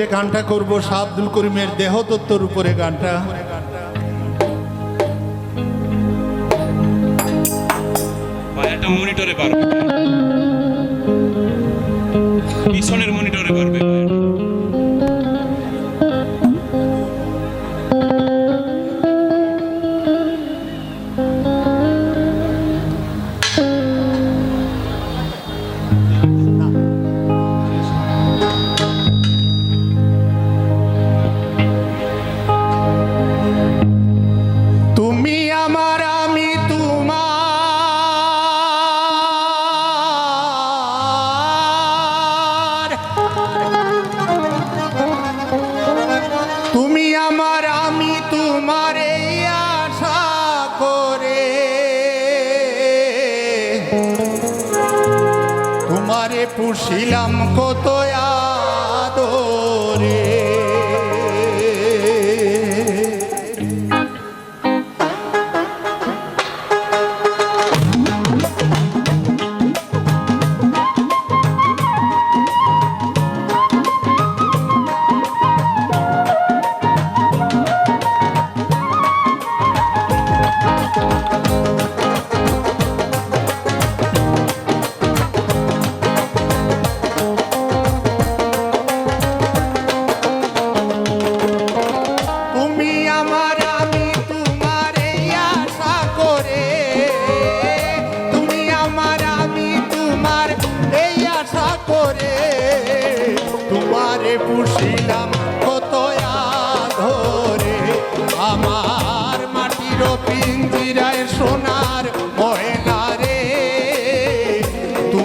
যে গানটা করব শাহ আব্দুল করিমের দেহতত্ত্বর উপরে গানটা। মনিটরে পারবে পিছনের মনিটরে পুষিলাম কত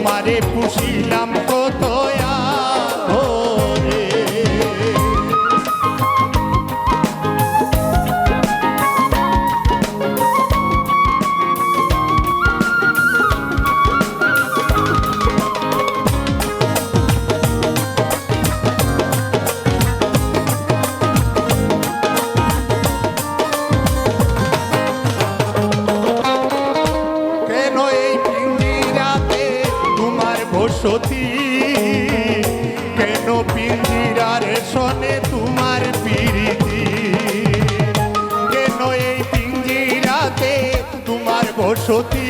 তোমারে পুষিলাম কত বসতি কেন পিঞ্জিরার সনে তোমার পিরিতি? কেন এই পিঞ্জিরাতে তোমার বসতি?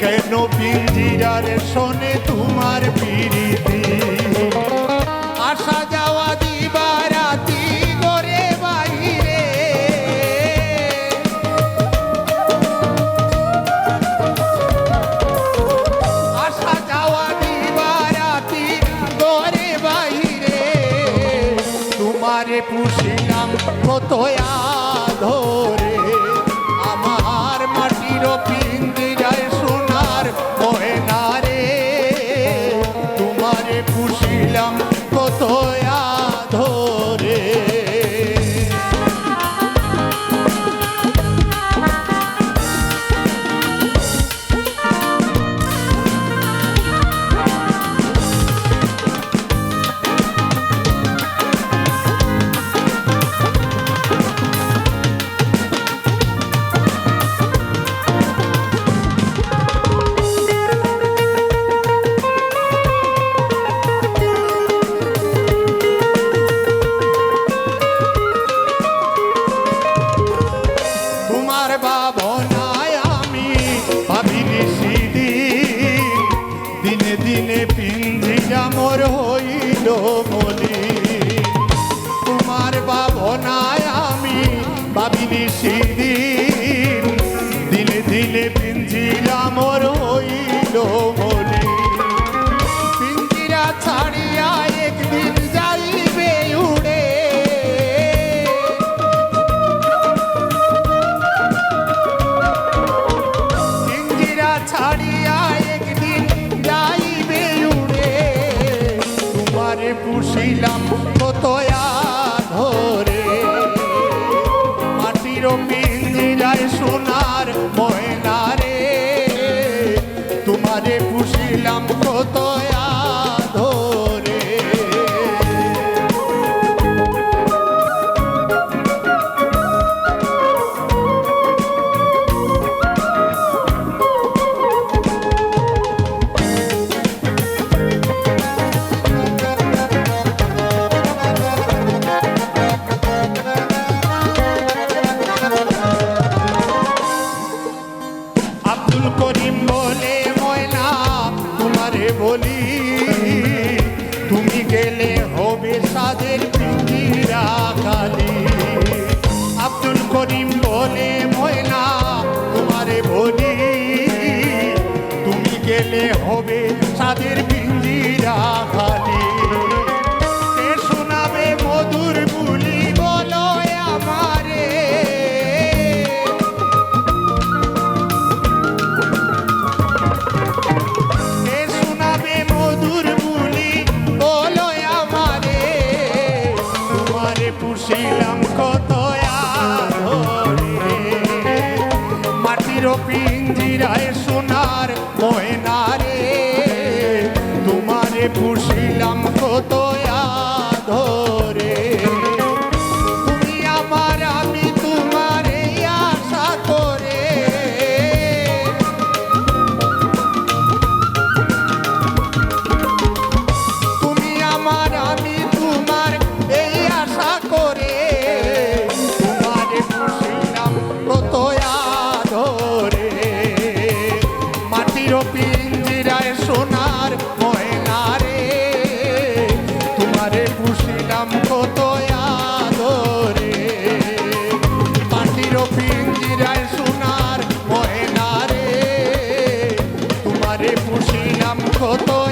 কেন পিঞ্জিরার সনে তোমার পিরিতি? আসা পুষিলাম কত ধরে। আমার মাটির যায় সোনার ময়না রে। তোমারে পুষিলাম মলি তোমার ভাবনায় আমি ভাবিনি সেদিন। দিলে দিলে পিঞ্জিরা মোর হইল। বলি, তুমি গেলে হবে সাদের পৃথিরা কালি আব্দুল করিম বলে, ময়না, তোমারে বলি, তুমি গেলে হবে সাদের পিঞ্জিরায় foto